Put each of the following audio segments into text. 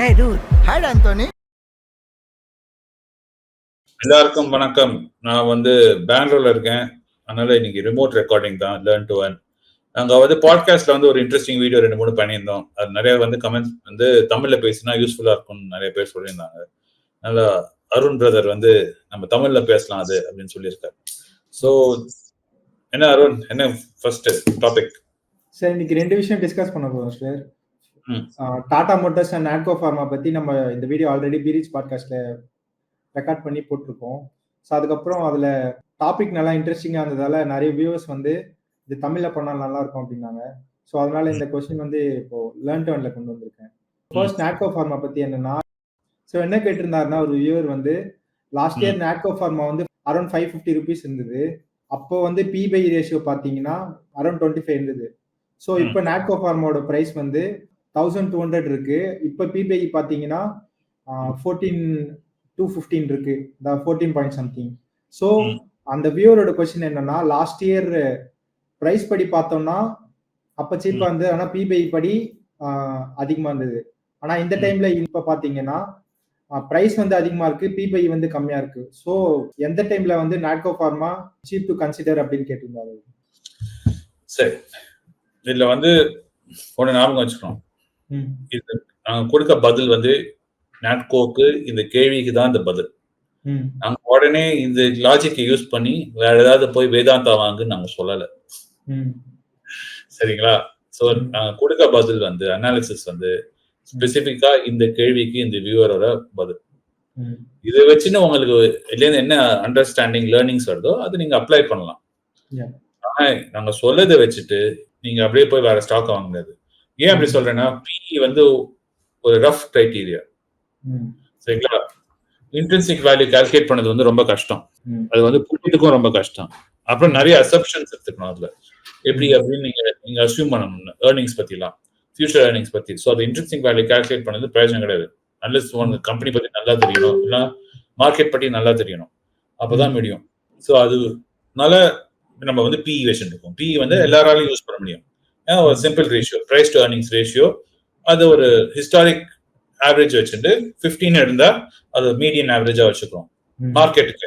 Hey dude, hi Anthony. எல்லாருக்கும் வணக்கம். நான் வந்து பெங்களூர்ல இருக்கேன். அதனால இன்னைக்கு ரிமோட் ரெக்கார்டிங் தான் லேர்ன் டு ஒன் நாங்க வந்து பாட்காஸ்ட்ல வந்து ஒரு இன்ட்ரெஸ்டிங் வீடியோ ரெண்டு மூணு பண்ணியிருந்தோம். அது நிறைய வந்து கமெண்ட்ஸ் வந்து தமிழ்ல பேசினா யூஸ்ஃபுல்லா இருக்கும்னு நிறைய பேர் சொல்லியிருந்தாங்க. அதனால அருண் பிரதர் வந்து நம்ம தமிழ்ல பேசலாம் அது அப்படின்னு சொல்லியிருக்காரு. ஸோ என்ன அருண்? என்ன ஃபர்ஸ்ட் டாபிக் சார் இன்னைக்கு ரெண்டு விஷயம் டிஸ்கஸ் பண்ண போறோம் sir. Tata Motors and Natco Pharma பத்தி நம்ம இந்த வீடியோ ஆல்ரெடி பீரிச் பாட்காஸ்ட்ல ரெக்கார்ட் பண்ணி போட்டிருக்கோம். ஸோ அதுக்கப்புறம் அதுல டாபிக் நல்லா இன்ட்ரெஸ்டிங்கா இருந்ததால நிறைய வியூவர்ஸ் வந்து இது தமிழ்ல பண்ணா நல்லா இருக்கும் அப்படின்னாங்க. ஸோ அதனால இந்த கொஸ்டின் வந்து இப்போ லேர்ன் டவுன்ல கொண்டு வந்திருக்கேன். ஃபர்ஸ்ட் நாட்கோ ஃபார்மா பத்தி என்னன்னா ஸோ என்ன கேட்டிருந்தாருன்னா ஒரு வியூவர் வந்து லாஸ்ட் இயர் நாட்கோ ஃபார்மா வந்து அரௌண்ட் ஃபைவ் ஃபிஃப்டி ருபீஸ் இருந்தது. அப்போ வந்து பி பை ரேஷியோ பார்த்தீங்கன்னா அரௌண்ட் டுவெண்ட்டி ஃபைவ் இருந்தது ஸோ. இப்போ நாட்கோ ஃபார்மோட ப்ரைஸ் வந்து தௌசண்ட் டூ ஹண்ட்ரட் இருக்கு. இப்போ பிபிஐ பார்த்தீங்கன்னா ஃபோர்டீன் டூ ஃபிஃப்டீன் இருக்கு. இந்த ஃபோர்டீன் பாயிண்ட் சம்திங் ஸோ. அந்த வியூவரோட கொஸ்டின் என்னன்னா லாஸ்ட் இயர் ப்ரைஸ் படி பார்த்தோம்னா அப்போ சீப்பாக இருந்தது. ஆனால் பிபிஐ படி அதிகமாக இருந்தது. ஆனால் இந்த. டைம்ல இப்போ பார்த்தீங்கன்னா ப்ரைஸ் வந்து அதிகமாக இருக்கு பிபிஐ வந்து கம்மியாக இருக்கு. ஸோ எந்த டைம்ல வந்து Natco Pharma cheap to consider அப்படின்னு கேட்டிருந்தாரு? சரி. இதுல வந்து ஒண்ணு ஞாபகம் வச்சுக்கணும். இது கொடுக்க பதில் வந்து நாட்கோக்கு இந்த கேள்விக்கு தான் இந்த பதில். நாங்க உடனே இந்த லாஜிக்கை யூஸ் பண்ணி வேற ஏதாவது போய் வேதாந்தா வாங்குன்னு நாங்க சொல்லல. சரிங்களா? சோ. நாங்க கொடுக்க பதில் வந்து அனாலிசிஸ் வந்து ஸ்பெசிபிக்கா இந்த கேள்விக்கு இந்த வியூவரோட பதில். இதை வச்சுன்னு உங்களுக்கு இதுலேருந்து என்ன அண்டர்ஸ்டாண்டிங் லேர்னிங்ஸ் வருதோ அது நீங்க அப்ளை பண்ணலாம். ஆனா நாங்க சொல்லதை வச்சுட்டு நீங்க அப்படியே போய் வேற ஸ்டாக் வாங்க முடியாது ஏன் அப்படி சொல்றேன்னா பிஇ வந்து ஒரு ரஃப் கிரைட்டீரியா சரிங்களா? இன்ட்ரென்சிக் வேல்யூ கால்குலேட் பண்ணது வந்து ரொம்ப கஷ்டம். அது வந்து புரியுதுக்கும் ரொம்ப கஷ்டம். அப்புறம் நிறைய அசப்ஷன்ஸ் எடுத்துக்கணும் அதுல. எப்படி அப்படின்னு நீங்க நீங்க அசியூம் பண்ணணும் ஏர்னிங்ஸ் பத்திலாம். ஃபியூச்சர் ஏர்னிங்ஸ் பத்தி. ஸோ அது இன்ட்ரெஸ்டிங் வேல்யூ கால்குலேட் பண்ணது பிரயோஜனம் கிடையாது. அன்லஸ் உங்க கம்பெனி பத்தி நல்லா தெரியணும். இல்லைன்னா மார்க்கெட் பத்தி நல்லா தெரியணும். அப்பதான் முடியும். ஸோ அதுனால நம்ம வந்து பிஇ வெஷன் இருக்கும். பிஇ வந்து எல்லாராலையும் யூஸ் பண்ண முடியும். ஒரு simple ratio price to earnings ratio அது ஒரு ஹிஸ்டாரிக் ஆவரேஜ் வச்சுட்டு 15 இருந்தா அது மீடியன் ஆவரேஜா வச்சுக்கிறோம். மார்க்கெட்டுக்கு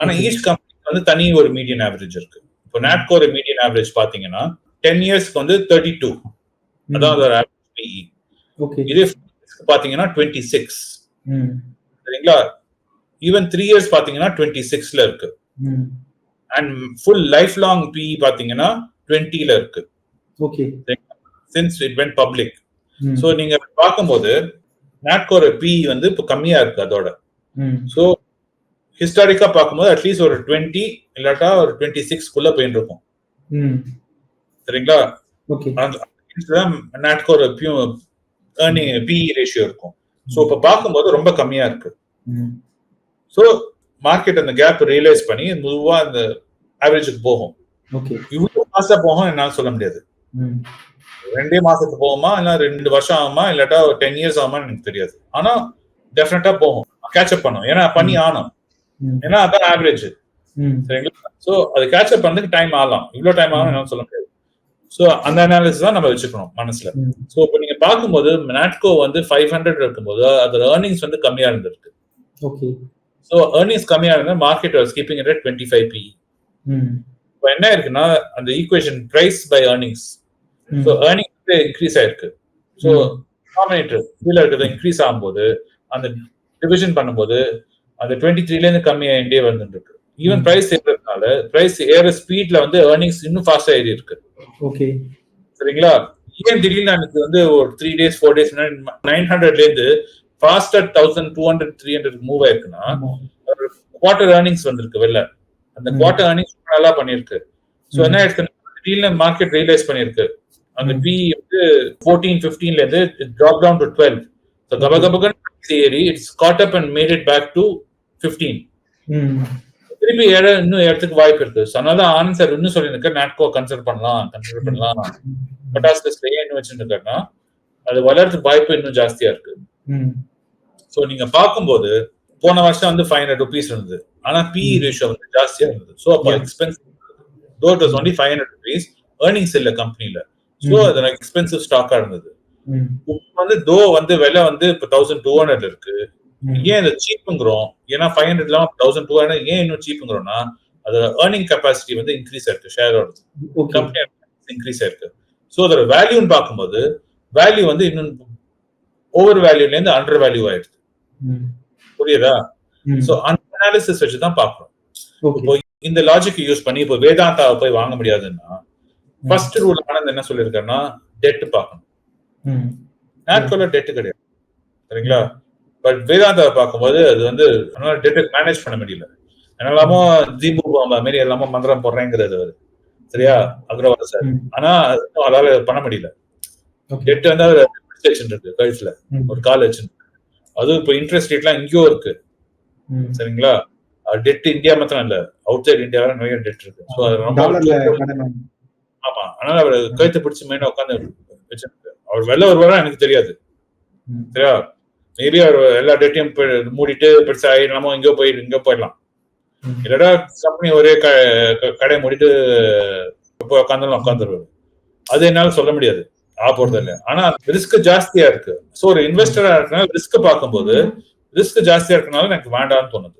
ஆனா Okay. ஈச் கம்பெனிக்கு வந்து தனி ஒரு மீடியன் ஆவரேஜ் இருக்கு. இப்போ நாட்கோ ஒரு மீடியன் ஆவரேஜ் பாத்தீங்கன்னா டென் இயர்ஸ்க்கு வந்து தேர்ட்டி டூ அதான் அதோட average PE. ஓகே இதே பாத்தீங்கன்னா டுவெண்ட்டி சிக்ஸ் ம் சரிங்களா? ஈவன் த்ரீ இயர்ஸ் பாத்தீங்கன்னா டுவெண்ட்டி சிக்ஸ்ல இருக்கு. ம் and full life long PE பாத்தீங்கன்னா டுவெண்ட்டில இருக்கு. Since it went public so நீங்க பார்க்கும்போது நாட்கோட பிஇ வந்து இப்போ கம்மியா இருக்கு அதோட. ம் ஸோ ஹிஸ்டாரிக்கா பார்க்கும்போது அட்லீஸ்ட் ஒரு டுவெண்ட்டி இல்லாட்டா ஒரு டுவெண்ட்டி சிக்ஸ்க்குள்ள போயிட்டு இருக்கும். ம் சரிங்களா? ஓகே நாட்கோ ஒரு ஏர்னிங் பிஇ ரேஷியோ இருக்கும். ஸோ இப்போ பார்க்கும்போது ரொம்ப கம்மியா இருக்கு. ஸோ மார்க்கெட் அந்த கேப் ரியலைஸ் பண்ணி மெதுவா அந்த ஆவரேஜுக்கு போகும். இவ்வளவு மாசம் போகும் என்னால சொல்ல முடியாது. ரெண்டே மாசத்துக்கு போகுமா? இல்ல ரெண்டு வருஷம் ஆகுமா? இல்லாட்டா ஒரு டென் இயர்ஸ் ஆகுமான்னு எனக்கு தெரியாது. ஆனா டெஃபினட்டா போகும். கேட்சப் பண்ணும். ஏன்னா பண்ணி ஆகணும். ம். ஏன்னா அதான் ஆவரேஜ் சரிங்களா? ஸோ அது கேட்சப் பண்ணதுக்கு டைம் ஆகலாம். இவ்வளோ டைம் ஆகும் என்னால சொல்ல முடியாது. ஸோ அந்த அனாலிசிஸ் தான் நம்ம வச்சுக்கணும் மனசுல. ஸோ இப்போ நீங்க பார்க்கும்போது நாட்கோ வந்து ஃபைவ் ஹண்ட்ரட் இருக்கும்போது அதோட ஏர்னிங்ஸ் வந்து கம்மியா இருந்திருக்கு. ஓகே ஸோ ஏர்னிங்ஸ் கம்மியா இருந்தா market keeping it twenty five P இப்போ என்ன இருக்குன்னா அந்த equation price by earnings so earning increase ஆயிருக்கு. ஸோ டினாமினேட்டர் கீழே இருக்கிறது இன்க்ரீஸ் ஆகும்போது அந்த டிவிஷன் பண்ணும்போது அந்த டுவெண்ட்டி த்ரீலேருந்து கம்மியாகிட்டே வந்துட்டு இருக்கு ஈவன். பிரைஸ் ஏறதுனால பிரைஸ் ஏற ஸ்பீட்ல வந்து ஏர்னிங்ஸ் இன்னும் ஃபாஸ்டா ஏறி இருக்கு ஓகே. சரிங்களா? ஏன் திடீர்னு எனக்கு வந்து ஒரு three days four days nine ஹண்ட்ரட்ல இருந்து ஃபாஸ்டா thousand two hundred three hundred move ஆயிருக்குன்னா குவார்டர் ஏர்னிங்ஸ் வந்திருக்கு வெளில. அந்த. குவார்டர் ஏர்னிங்ஸ் நல்லா பண்ணிருக்கு ஸோ. என்ன ஆயிடுச்சுன்னா திடீர்னு மார்க்கெட் ரியலைஸ் பண்ணிருக்கு அந்த. பி வந்து ஃபோர்டீன் ஃபிஃப்டீன்ல இருந்து drop down to twelve so கப கபகன் ஏறி it's got up and made it back to fifteen திருப்பி ஏற இன்னும் ஏறதுக்கு வாய்ப்பு இருக்கு. ஸோ அதனால தான் ஆனந்த் சார் இன்னும் சொல்லியிருக்க நாட்கோ கன்சிடர் பண்ணலாம் கன்சிடர் பண்ணலாம். பட்டாஸ் லிஸ்ட்ல ஏன் இன்னும் வச்சுருக்காருன்னா அது வளர்றதுக்கு வாய்ப்பு இன்னும் ஜாஸ்தியா இருக்கு. ஸோ நீங்க பார்க்கும்போது போன வருஷம் வந்து ஃபைவ் ஹண்ட்ரட் ருபீஸ் இருந்தது. ஆனா பிஇ ரேஷியோ வந்து ஜாஸ்தியா இருந்தது. ஸோ அப்போ. Expensive though it was only five hundred rupees earnings இல்ல கம்பெனில ஸோ. அது எக்ஸ்பென்சிவ் ஸ்டாக்கா இருந்தது. வந்து தோ வந்து விலை வந்து இப்போ தௌசண்ட் டூ ஹண்ட்ரட் இருக்கு. ஏன் இதை சீப்புங்கிறோம் ஏன்னா ஃபைவ் ஹண்ட்ரட்லாம் தௌசண்ட் டூ ஹண்ட்ரட் ஏன் இன்னும் சீப்புங்கிறோம்னா அது ஏர்னிங் கெப்பாசிட்டி வந்து இன்க்ரீஸ் ஆயிருக்கு ஷேரோட கம்பெனி இன்க்ரீஸ் ஆயிருக்கு. ஸோ அதோட வேல்யூன்னு பார்க்கும்போது வேல்யூ வந்து இன்னும் ஓவர் வேல்யூல இருந்து அண்டர் வேல்யூ ஆயிடுது புரியுதா. ஸோ அந்த அனாலிசிஸ் வச்சு தான் பார்க்கணும் இப்போ இந்த லாஜிக் யூஸ் பண்ணி இப்போ வேதாந்தாவை போய் வாங்க முடியாதுன்னா ஃபர்ஸ்ட் ரூல் ஆனந்த் என்ன சொல்லியிருக்காருன்னா டெட் பார்க்கணும். நேட்கோல டெட் கிடையாது. சரிங்களா? பட் வேதாந்தாவை பார்க்கும்போது அது வந்து டெட் மேனேஜ் பண்ண முடியல. என்னெல்லாமோ தீபு பாம்பா மாரி எல்லாமோ மந்திரம் போடுறேங்கிறது அவரு. சரியா? அக்ரவால் சார். ஆனா அதால பண்ண முடியல. டெட் வந்து அவர் இருக்கு கழுத்துல ஒரு கால் வச்சு அதுவும் இப்போ இன்ட்ரெஸ்ட் ரேட்லாம் இங்கேயும் இருக்கு. சரிங்களா? டெட் இந்தியா மாத்திரம் இல்ல. அவுட் சைட் இந்தியாவில நிறைய டெட் இருக்கு. ஸோ அதனால அவர் கழுத்தை பிடிச்சு மெயினா உட்காந்து அவர் வெளில வருவாரா எனக்கு தெரியாது. சரியா? மேபி அவர் எல்லா டேட்டையும் மூடிட்டு பெருசா ஆயிடலாமோ எங்கேயோ போய் இங்கேயோ போயிடலாம். இல்லடா கம்பெனி ஒரே க- க- கடையை மூடிட்டு போய் உட்காந்துலாம் உட்காந்துருவாரு அது என்னால சொல்ல முடியாது. ஆ போறது இல்ல. ஆனா ரிஸ்க் ஜாஸ்தியா இருக்கு. சோ ஒரு இன்வெஸ்டரா இருக்கனால ரிஸ்க் பார்க்கும்போது ரிஸ்க் ஜாஸ்தியா இருக்கனால எனக்கு வேண்டாம்னு தோணுது.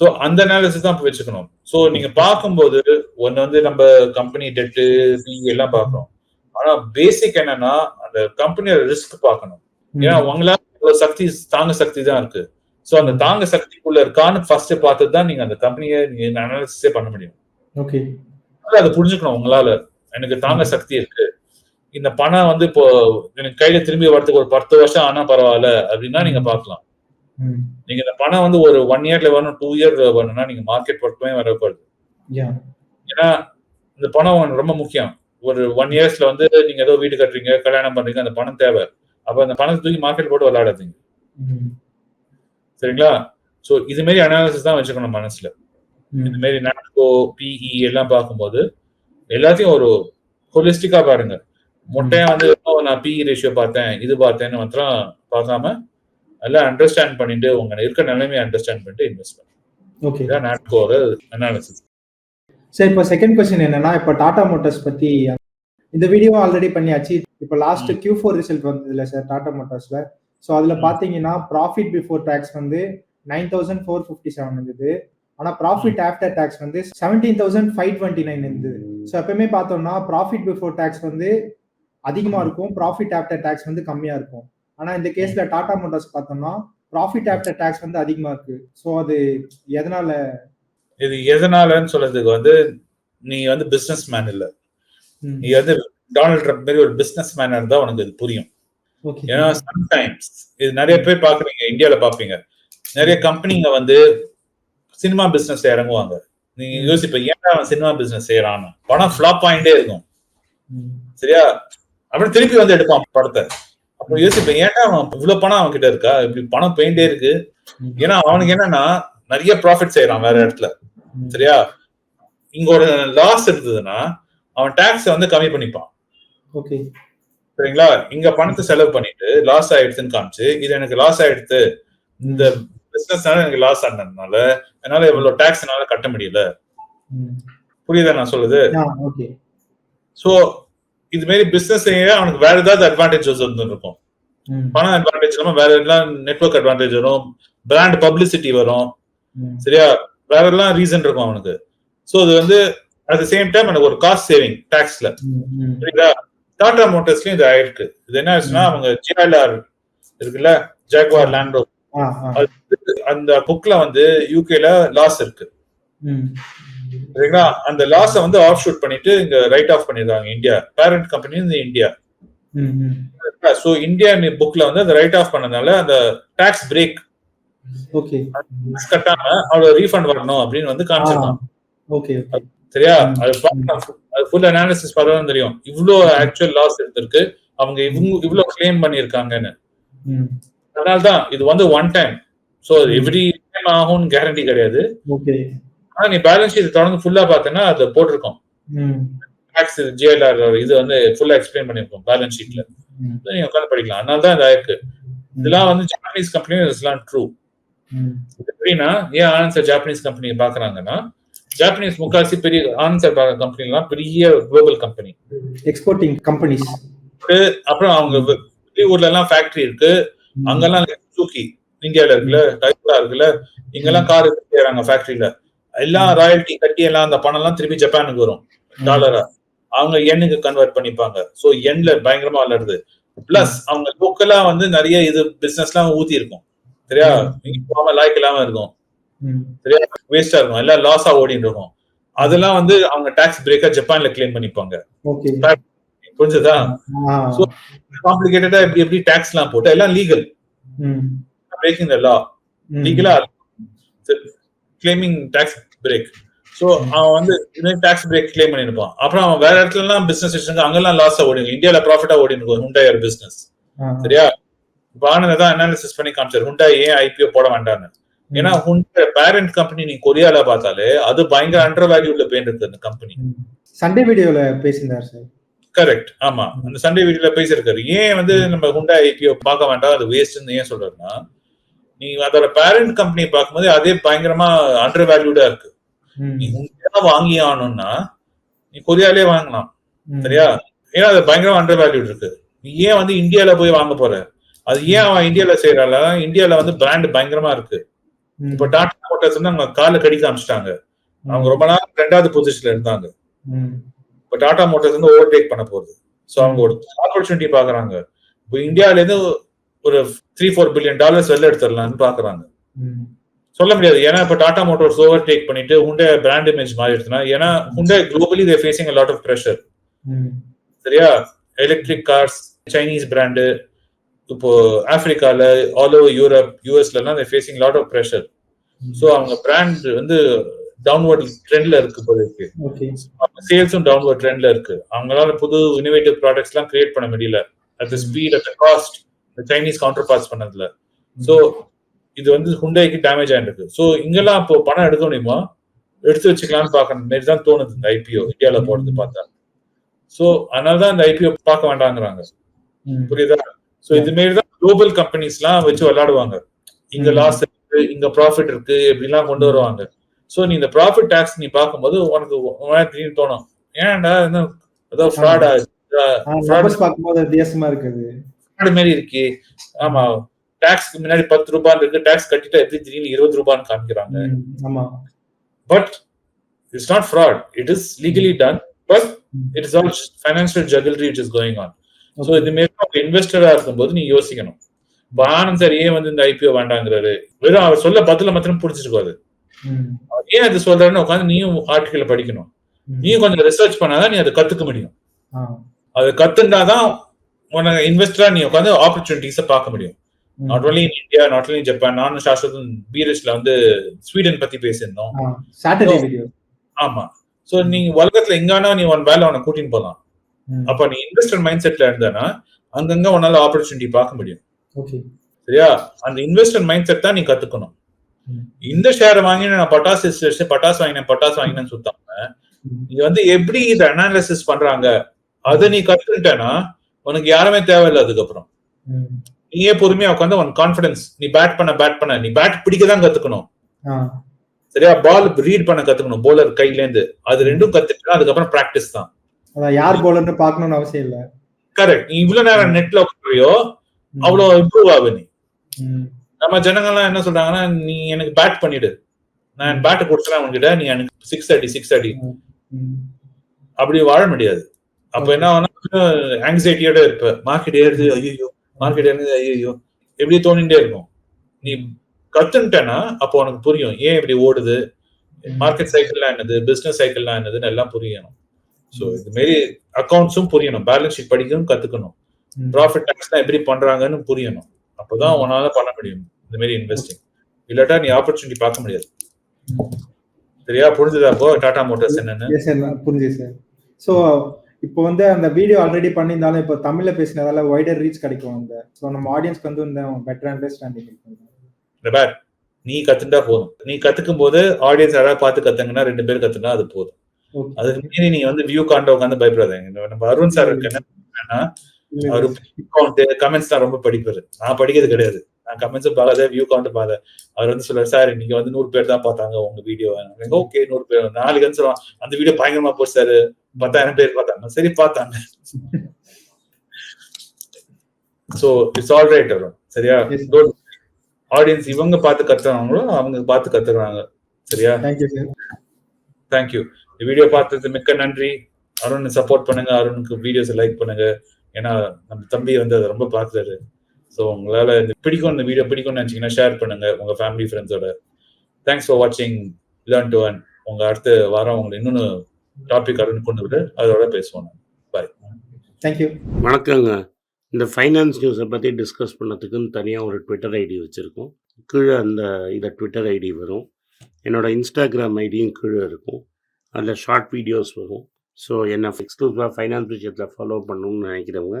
சோ அந்த அனாலிசிஸ் தான் வச்சுக்கணும். சோ நீங்க பார்க்கும்போது ஒன்னு வந்து நம்ம கம்பெனி டெட்டு பி எல்லாம் பார்க்கணும் ஆனா பேசிக் என்னன்னா அந்த கம்பெனியோட ரிஸ்க் பார்க்கணும். ம். ஏன்னா உங்களால சக்தி தாங்க சக்தி தான் இருக்கு. சோ அந்த தாங்க சக்திக்குள்ள இருக்கான்னு ஃபர்ஸ்ட் பார்த்து தான் நீங்க அந்த கம்பெனியை நீங்க அனாலிசிஸே பண்ண முடியும். ஓகே. அதை புரிஞ்சுக்கணும் உங்களால. எனக்கு தாங்க சக்தி இருக்கு. இந்த பணம் வந்து இப்போ எனக்கு கையில திரும்பி வரதுக்கு ஒரு பத்து வருஷம் ஆனா பரவாயில்ல அப்படின்னா நீங்க பார்க்கலாம். ம், நீங்க இந்த பணம் வந்து ஒரு ஒன் இயர்ல வரணும் டூ இயர் வரணும்னா நீங்க மார்க்கெட் பக்கமே வரக்கூடாது ஏன்னா இந்த பணம் ரொம்ப முக்கியம். ஒரு ஒன் இயர்ஸ்ல வந்து நீங்க ஏதோ வீடு கட்டுறீங்க கல்யாணம் பண்றீங்க அந்த பணம் தேவை. அப்ப அந்த பணத்தை தூக்கி மார்க்கெட் போட்டு விளையாடாதீங்க. சரிங்களா? சோ இது மாதிரி அனாலிசிஸ் தான் வச்சுக்கணும் மனசுல. இந்த மாதிரி நாட்கோ பிஇ எல்லாம் பார்க்கும்போது எல்லாத்தையும் ஒரு ஹோலிஸ்டிக்கா பாருங்க. மொட்டையா வந்து "ஓ, நான் பிஇ ரேஷியோ பார்த்தேன் இது பார்த்தேன்னு மாத்திரம் பார்க்காம எல்லாம் அண்டர்ஸ்டாண்ட் பண்ணிட்டு உங்க இருக்க நிலைமையை அண்டர்ஸ்டாண்ட் பண்ணிட்டு இன்வெஸ்ட் பண்ணுங்க ஓகே இதான் நாட்கோட அனாலிசிஸ் சரி இப்போ செகண்ட் கொஸ்டின் என்னன்னா இப்போ டாடா மோட்டார்ஸ் பத்தி இந்த வீடியோ ஆல்ரெடி பண்ணியாச்சு. இப்போ லாஸ்ட் Q4 ஃபோர் ரிசல்ட் வந்ததுல சார் டாடா மோட்டார்ஸ்ல ஸோ அதுல. பாத்தீங்கன்னா ப்ராஃபிட் பிஃபோர் டேக்ஸ் வந்து nine thousand four fifty seven இருந்தது. ஆனா ப்ராஃபிட் ஆஃப்டர் டேக்ஸ் வந்து seventeen thousand five twenty nine இருந்தது ஸோ எப்பவுமே பார்த்தோம்னா ப்ராஃபிட் பிஃபோர் டேக்ஸ் வந்து அதிகமா இருக்கும் ப்ராஃபிட் ஆஃப்டர் டேக்ஸ் வந்து கம்மியா இருக்கும். ஆனா இந்த கேஸ்ல டாடா மோட்டார்ஸ் பார்த்தோம்னா ப்ராஃபிட் ஆஃப்டர் டேக்ஸ் வந்து அதிகமா இருக்கு. ஸோ அது எதனால? இது எதனாலன்னு சொல்றதுக்கு வந்து நீ வந்து பிசினஸ் மேன் இல்ல நீ வந்து டொனால்ட் ட்ரம்ப் மாதிரி ஒரு பிசினஸ் மேனா இருந்தா உனக்கு இது புரியும். ஓகே ஏன்னா சம்டைம்ஸ் இது நிறைய பேர் பாக்குறீங்க இந்தியால பாப்பீங்க நிறைய கம்பெனிங்க வந்து சினிமா பிசினஸ் இறங்குவாங்க. நீங்க யோசிப்ப ஏன் அவன் சினிமா பிசினஸ் செய்யறான்னு பணம் ஃபிளாப் ஆயிட்டே இருக்கும். சரியா? அப்புறம் திருப்பி வந்து எடுப்பான் படத்தை. அப்போ யோசிப்ப ஏன்டா அவன் இவ்வளவு பணம் அவன் கிட்ட இருக்கா? இப்படி பணம் போயிட்டே இருக்கு. ஏன்னா அவனுக்கு என்னன்னா நிறைய ப்ராஃபிட் செய்யறான் வேற இடத்துல. சரியா? இங்க ஒரு லாஸ் இருந்ததுன்னா அவன் டாக்ஸ் வந்து கம்மி பண்ணிப்பான். ஓகே. சரிங்களா? இங்க பணத்தை செலவு பண்ணிட்டு லாஸ் ஆயிடுச்சுன்னு காமிச்சு இது எனக்கு லாஸ் ஆயிடுத்து. இந்த பிசினஸ் எனக்கு லாஸ் ஆனதுனால என்னால இவ்வளவு டாக்ஸ் என்னால கட்ட முடியல. புரியுதா நான் சொல்லுது? சோ இது மாதிரி பிசினஸ் செய்ய அவனுக்கு வேற ஏதாவது அட்வான்டேஜஸ் வந்து இருக்கும் பணம் அட்வான்டேஜ் இல்லாம வேற எல்லாம் நெட்வொர்க் அட்வான்டேஜ் வரும் பிராண்ட் பப்ளிசிட்டி வரும். சரியா? வேற எல்லாம் ரீசன் இருக்கும் அவனுக்கு. சோ அது வந்து அட் த சேம் டைம் எனக்கு ஒரு காஸ்ட் சேவிங் டாக்ஸ்ல. புரியுதா? டாடா மோட்டர்ஸ்லயும் இது ஆயிருக்கு. இது என்ன ஆச்சுன்னா அவங்க ஜிஆர்ஆர் இருக்குல்ல ஜாக்வார் லேண்ட் ஆ, ஆ. அந்த புக்ல வந்து யூகேல லாஸ் இருக்கு. சரிங்களா? அந்த லாஸ வந்து ஆஃப் ஷூட் பண்ணிட்டு இங்க ரைட் ஆஃப் பண்ணிடுறாங்க இந்தியா. பேரண்ட் கம்பெனி இந்த இந்தியா. சோ இந்தியா புக்ல வந்து அந்த ரைட் ஆஃப் பண்ணதுனால அந்த டாக்ஸ் பிரேக் ஓகே கட்டாம அவ்வளவு ரீஃபண்ட் வரணும் அப்படின்னு வந்து ஆ, காமிச்சிருக்காங்க ஓகே சரியா. அது. அது ஃபுல் அனாலிசிஸ் பார்த்தா தெரியும். இவ்ளோ ஆக்சுவல் லாஸ் இருந்திருக்கு அவங்க இவங்க இவ்ளோ கிளைம் பண்ணிருக்காங்கன்னு ம், அதனால்தான் இது வந்து one time so every time ஆகும்னு கேரண்டி கிடையாது. ஓகே ஆனா நீ பேலன்ஸ் ஷீட் தொடர்ந்து ஃபுல்லா பார்த்தேன்னா அது போட்டிருக்கோம். டாக்ஸ் ஜிஎல்ஆர் இது வந்து ஃபுல்லா எக்ஸ்பிளைன் பண்ணிருக்கோம் பேலன்ஸ் ஷீட்ல நீங்க உட்காந்து படிக்கலாம். அதனால தான் இது ஆயிருக்கு இதெல்லாம் வந்து ஜாப்பனீஸ் கம்பெனி இதெல்லாம் ட்ரூ எப்படின்னா ஏன் ஆனந்த் சார் ஜாப்பனீஸ் கம்பெனி பாக்குறாங்கன்னா ஜாப்பனீஸ் முக்காசி பெரிய ஆனந்த் சார் கம்பெனி எல்லாம் பெரிய குளோபல் கம்பெனி எக்ஸ்போர்ட்டிங் கம்பெனிஸ் அப்புறம் அவங்க வெளியூர்ல எல்லாம் ஃபேக்டரி இருக்கு. அங்கெல்லாம் சுசுகி இந்தியால இருக்குல்ல டைப்லா இருக்குல்ல இங்கெல்லாம் கார் செய்யறாங்க ஃபேக்டரியில எல்லாம் ராயல்டி கட்டி எல்லாம் அந்த பணம் எல்லாம் திருப்பி ஜப்பானுக்கு வரும். டாலரா அவங்க எண்ணுக்கு கன்வெர்ட் பண்ணிப்பாங்க. சோ எண்ல பயங்கரமா வளருது. பிளஸ் அவங்க லோக்கலா வந்து நிறைய இது பிசினஸ் எல்லாம் ஊத்தி இருக்கும். சரியா? போகாம லாய்க்கு இல்லாம இருக்கும். சரியா? வேஸ்டா இருக்கும். எல்லாம் லாஸா ஓடிட்டு இருக்கும். அதெல்லாம் வந்து அவங்க டாக்ஸ் பிரேக்கா ஜப்பான்ல கிளைம் பண்ணிப்பாங்க. புரிஞ்சுதா? காம்ப்ளிகேட்டடா எப்படி எப்படி டாக்ஸ் எல்லாம் போட்டு எல்லாம் லீகல். பிரேக்கிங் த லா. லீகலா கிளைமிங் டாக்ஸ் பிரேக் சோ அவன் வந்து டாக்ஸ் பிரேக் கிளைம் பண்ணிருப்பான். அப்புறம் அவன் வேற இடத்துல எல்லாம் பிசினஸ் வச்சிருக்காங்க அங்கெல்லாம் லாஸா ஓடிங்க இந்தியால ப்ராஃபிட்டா ஓடி இருக்கும் ஹுண்டாயர் பிசினஸ். சரியா? இப்ப ஆனந்த் தான் அனாலிசிஸ் பண்ணி காமிச்சாரு. ஹுண்டாய் ஏன் ஐபிஓ போட வேண்டாம்னு. ஏன்னா ஹுண்டாய் பேரண்ட் கம்பெனி நீ கொரியால பார்த்தாலே அது பயங்கர அண்டர் வேல்யூல போயிட்டு அந்த கம்பெனி. சண்டே வீடியோல பேசியிருந்தார் சார். கரெக்ட் ஆமா. அந்த சண்டே வீடியோல பேசியிருக்காரு. ஏன் வந்து நம்ம ஹுண்டா ஐபிஓ பார்க்க வேண்டாம் அது வேஸ்ட்னு ஏன் சொல்றாருன்னா நீ அதோட பேரண்ட் கம்பெனி பார்க்கும்போது அதே பயங்கரமா அண்டர் வேல்யூடா இருக்கு. நீ ஹுண்டா வாங்கி ஆகணும்னா நீ கொரியாலே வாங்கலாம். சரியா? ஏன்னா அது பயங்கரமா அண்டர் வேல்யூட் இருக்கு. நீ ஏன் வந்து இந்தியால போய் வாங்க போற? அது ஏன் அவன் இந்தியால செய்யறால இந்தியால வந்து பிராண்ட் பயங்கரமா இருக்கு. இப்ப டாடா மோட்டார்ஸ் வந்து அவங்க கால கடிக்க ஆரம்பிச்சிட்டாங்க. அவங்க ரொம்ப நாள் ரெண்டாவது பொசிஷன்ல இருந்தாங்க. இப்போ டாடா மோட்டார்ஸ் வந்து ஓவர்டேக் பண்ண போகுது. ஸோ அவங்க ஒரு ஆப்பர்ச்சுனிட்டி பாக்குறாங்க இப்போ இந்தியால இருந்து ஒரு த்ரீ ஃபோர் பில்லியன் டாலர்ஸ் வெளில எடுத்துடலாம்னு பாக்குறாங்க. சொல்ல முடியாது. ஏன்னா இப்போ டாடா மோட்டார்ஸ் ஓவர் டேக் பண்ணிட்டு ஹுண்டே பிராண்ட் இமேஜ் மாறிடுச்சுன்னா ஏன்னா Hyundai globally they facing lot of pressure. சரியா? எலக்ட்ரிக் கார்ஸ் சைனீஸ் பிராண்டு இப்போ ஆப்பிரிக்கால ஆல் ஓவர் யூரோப் யூஎஸ்ல எல்லாம் facing lot of pressure so அவங்க பிராண்ட் வந்து டவுன்வர்ட் ட்ரெண்ட்ல இருக்கு இப்போதைக்கு சேல்ஸும் டவுன்வர்ட் ட்ரெண்ட்ல இருக்கு. அவங்களால புது இனோவேட்டிவ் ப்ராடக்ட்ஸ் எல்லாம் கிரியேட் பண்ண முடியல. At the speed at the cost Chinese counterparts பண்ணதுல. ஸோ இது வந்து ஹுண்டாய்க்கு டேமேஜ் ஆயிருக்கு. ஸோ இங்கெல்லாம் இப்போ பணம் எடுக்க முடியுமா? எடுத்து வச்சுக்கலாம்னு பார்க்கணும் மாரி தான் தோணுது இந்த ஐபிஓ இந்தியாவில் போறது பார்த்தா. ஸோ அதனால தான் இந்த ஐபிஓ பார்க்க வேண்டாங்கிறாங்க. புரியுதா? ஸோ இது மாரி தான் குளோபல் கம்பெனிஸ்லாம் வச்சு விளையாடுவாங்க. இங்க. லாஸ் இருக்கு இங்க ப்ராஃபிட் இருக்கு இப்படிலாம் கொண்டு வருவாங்க. ஸோ நீ இந்த ப்ராஃபிட் டேக்ஸ் நீ பார்க்கும்போது உனக்கு உனக்கு தோணும். ஏன்டா என்ன ஏதோ ஃப்ராட் பார்க்கும்போது வித்தியாசமா இருக்குது. ஃப்ராட் மாரி இருக்கு. ஆமா. டாக்ஸ்க்கு முன்னாடி பத்து ரூபாய் இருக்கு. டாக்ஸ் கட்டிட்டா எப்படி திடீர்னு இருபது ரூபான்னு காமிக்கிறாங்க. But it's not fraud it is legally done but it is all financial jugglery it is going on so இது மாரி இன்வெஸ்டரா இருக்கும்போது நீ யோசிக்கணும். இப்போ ஆனந்த் சார் ஏன் வந்து இந்த ஐபிஓ வேண்டாங்கிறாரு? வெறும் அவர் சொல்ல பதில மாத்திரம் புடிச்சிருக்காது ஏன் அது சொல்றாருன்னு உட்காந்து நீயும் ஆர்டிக்கல் படிக்கணும். நீயும் கொஞ்சம் ரிசர்ச் பண்ணாதான் நீ அதை கத்துக்க முடியும். அது கத்துண்டாதான் உனக்கு இன்வெஸ்டரா நீ உட்காந்து ஆப்பர்ச்சுனிட்டிஸை பார்க்க முடியும். Not only in India not only Japan நானும் சாஸ்வதன் பீரஸ்ல வந்து ஸ்வீடன் பத்தி பேசியிருந்தோம். ஆமா. சோ நீ உலகத்துல எங்கானா நீ உன் வேலை உனக்கு கூட்டின்னு போலாம். அப்ப நீ இன்வெஸ்டர் மைண்ட் செட்ல இருந்தனா அங்கங்க உன்னால ஆப்பர்ச்சுனிட்டி பார்க்க முடியும். சரியா? அந்த இன்வெஸ்டர் மைண்ட் செட் தான் நீ கத்துக்கணும். இந்த ஷேர் வாங்கி நான் பட்டாசு பட்டாசு வாங்கினேன் பட்டாசு வாங்கினேன்னு சுத்தாம. நீ வந்து எப்படி இதை அனாலிசிஸ் பண்றாங்க? அதை நீ கத்துக்கிட்டேன்னா உனக்கு யாருமே தேவையில்லை அதுக்கப்புறம். நீயே பொறுமையா உட்காந்து உன் கான்பிடன்ஸ் நீ பேட் பண்ண பேட் பண்ண நீ பேட் பிடிக்க தான் கத்துக்கணும். சரியா? பால் ரீட் பண்ண கத்துக்கணும் போலர் கையில இருந்து அது ரெண்டும் கத்துக்கிட்டா அதுக்கப்புறம் பிராக்டிஸ் தான். யார் போலர்னு பார்க்கணும்னு அவசியம் இல்ல. கரெக்ட் நீ இவ்வளவு நேரம் நெட்ல உட்காரியோ. அவ்வளவு இம்ப்ரூவ் ஆகு நீ. நம்ம ஜனங்கள்லாம் என்ன சொல்றாங்கன்னா நீ எனக்கு பேட் பண்ணிடு. நான் பேட் கொடுத்துறேன் உங்ககிட்ட நீ எனக்கு சிக்ஸ் தேர்ட்டி சிக்ஸ் ம். அப்படி வாழ முடியாது. அப்ப என்ன ஆகும்னா ஆங்ஸைட்டியோட இருப்ப. மார்க்கெட் ஏறுது ஐயோ மார்க்கெட் ஏறுது ஐயோ எப்படி தோணிட்டே இருக்கும். நீ கத்துன்ட்டேன்னா அப்போ உனக்கு புரியும். ஏன் இப்படி ஓடுது? மார்க்கெட் சைக்கிள்லாம் என்னது? பிசினஸ் சைக்கிள்லாம் என்னதுன்னு எல்லாம் புரியணும். ஸோ இது மாரி அக்கௌண்ட்ஸும் புரியணும். பேலன்ஸ் ஷீட் படிக்கணும் கத்துக்கணும். ப்ராஃபிட் டேக்ஸ்லாம் எப்படி பண்றாங்கன்னு புரியணும். அப்பதான் உன்னால பண்ண முடியும். இந்த மாதிரி இன்வெஸ்டிங் இல்லாட்டா நீ ஆப்பர்ச்சுனிட்டி பார்க்க முடியாது. சரியா? புரிஞ்சுதா அப்போ? டாடா மோட்டார்ஸ் என்னன்னு? புரிஞ்சுது சார் ஸோ இப்போ வந்து அந்த வீடியோ ஆல்ரெடி பண்ணியிருந்தாலும் இப்போ தமிழ்ல பேசினதால வைடர் ரீச் கிடைக்கும் அந்த ஸோ நம்ம ஆடியன்ஸ்க்கு வந்து இந்த பெட்டர் அண்டர்ஸ்டாண்டிங் இருக்கும். நீ கத்துட்டா போதும். நீ கத்துக்கும் போது ஆடியன்ஸ் யாராவது பார்த்து கத்துங்கன்னா ரெண்டு பேர் கத்துனா அது போதும். அதுக்கு மீறி நீங்க வந்து வியூ காண்ட உட்காந்து பயப்படாதீங்க. நம்ம அருண் சார் இருக்கு என்ன கமெண்ட்ஸ் தான் ரொம்ப படிப்பாரு. நான் படிக்கிறது கிடையாது. கமெண்ட்ஸும் பார்க்காத வியூ கவுண்ட் பார்த்த அவர் வந்து சொல்றாரு சார் இன்னைக்கு வந்து நூறு பேர் தான் பார்த்தாங்க உங்க வீடியோ ஓகே நூறு பேர். நாளைக்கு வந்து சொல்லுவான் அந்த வீடியோ பயங்கரமா போச்சு சார் பத்தாயிரம் பேர் பார்த்தாங்க. சரி பார்த்தாங்க. ஸோ இட்ஸ் ஆல் ரைட் வரும் சரியா. ஆடியன்ஸ் இவங்க பார்த்து கத்துறாங்களோ அவங்க பார்த்து கத்துக்கிறாங்க. சரியா? தேங்க்யூ வீடியோ பார்த்தது மிக்க நன்றி. அருண் சப்போர்ட் பண்ணுங்க. அருணுக்கு வீடியோஸ் லைக் பண்ணுங்க. ஏன்னா நம்ம தம்பி வந்து அதை ரொம்ப பார்த்துறாரு ஸோ உங்களால இந்த பிடிக்கும் இந்த வீடியோ பிடிக்கும்னு நினைச்சீங்கன்னா ஷேர் பண்ணுங்க. உங்க ஃபேமிலி ஃப்ரெண்ட்ஸோட தேங்க்ஸ் ஃபார் வாட்சிங் லேர்ன் டு அன் உங்க அடுத்த வாரம் உங்களை இன்னொன்று டாபிக் அருண் கொண்டு விட்டு அதோட பேசுவோம் பாய் தேங்க்யூ வணக்கங்க. இந்த ஃபைனான்ஸ் நியூஸை பற்றி டிஸ்கஸ் பண்ணதுக்குன்னு தனியாக ஒரு ட்விட்டர் ஐடி வச்சுருக்கோம். கீழே அந்த இதை ட்விட்டர் ஐடி வரும். என்னோட இன்ஸ்டாகிராம் ஐடியும் கீழே இருக்கும். அதில் ஷார்ட் வீடியோஸ் வரும். ஸோ என்னை எக்ஸ்க்ளூசிவாக ஃபைனான்ஸ் விஷயத்தில் ஃபாலோ பண்ணணும்னு நினைக்கிறவங்க